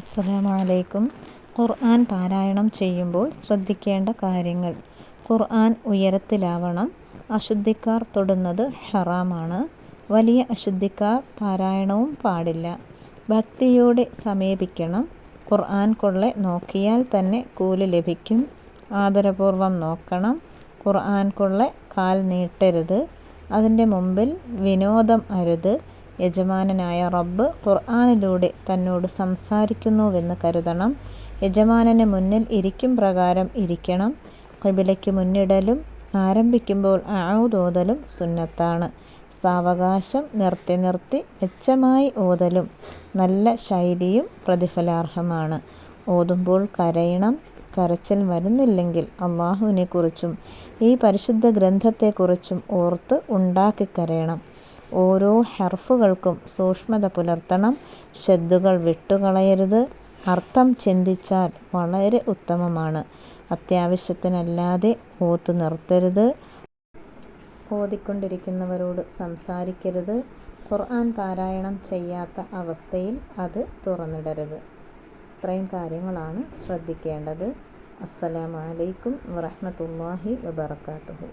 അസ്സലാമലൈക്കും. ഖുർആൻ പാരായണം ചെയ്യുമ്പോൾ ശ്രദ്ധിക്കേണ്ട കാര്യങ്ങൾ. ഖുർആൻ ഉയരത്തിലാവണം. അശുദ്ധിക്കാർ തൊടുന്നത് ഹറാമാണ്. വലിയ അശുദ്ധിക്കാർ പാരായണവും പാടില്ല. ഭക്തിയോടെ സമീപിക്കണം. ഖുർആൻ കൊള്ളെ നോക്കിയാൽ തന്നെ കൂലി ലഭിക്കും. ആദരപൂർവം നോക്കണം. ഖുർആൻ കൊള്ളെ കാൽ നീട്ടരുത്. അതിന്റെ മുമ്പിൽ വിനോദം അരുത്. യജമാനനായ റബ്ബ് ഖുർആാനിലൂടെ തന്നോട് സംസാരിക്കുന്നുവെന്ന് കരുതണം. യജമാനന് മുന്നിൽ ഇരിക്കും പ്രകാരം ഇരിക്കണം. കബിലയ്ക്ക് മുന്നിടലും ആരംഭിക്കുമ്പോൾ അഊദോതലും സുന്നത്താണ്. സാവകാശം നിർത്തി നിർത്തി മെച്ചമായി ഓതലും നല്ല ശൈലിയും പ്രതിഫലാർഹമാണ്. ഓതുമ്പോൾ കരയണം. കരച്ചിൽ വരുന്നില്ലെങ്കിൽ അള്ളാഹുവിനെക്കുറിച്ചും ഈ പരിശുദ്ധ ഗ്രന്ഥത്തെക്കുറിച്ചും ഓർത്ത് ഉണ്ടാക്കിക്കരയണം ഓരോ ഹെർഫുകൾക്കും സൂക്ഷ്മത പുലർത്തണം. ശബ്ദുകൾ വിട്ടുകളയരുത്. അർത്ഥം ചിന്തിച്ചാൽ വളരെ ഉത്തമമാണ്. അത്യാവശ്യത്തിനല്ലാതെ ഓത്ത് നിർത്തരുത്. ഓതിക്കൊണ്ടിരിക്കുന്നവരോട് സംസാരിക്കരുത്. ഖുർആൻ പാരായണം ചെയ്യാത്ത അവസ്ഥയിൽ അത് തുറന്നിടരുത്. ഇത്രയും കാര്യങ്ങളാണ് ശ്രദ്ധിക്കേണ്ടത്. അസ്സലാമു അലൈക്കും വറഹ്മത്തുള്ളാഹി വബറകാതുഹു.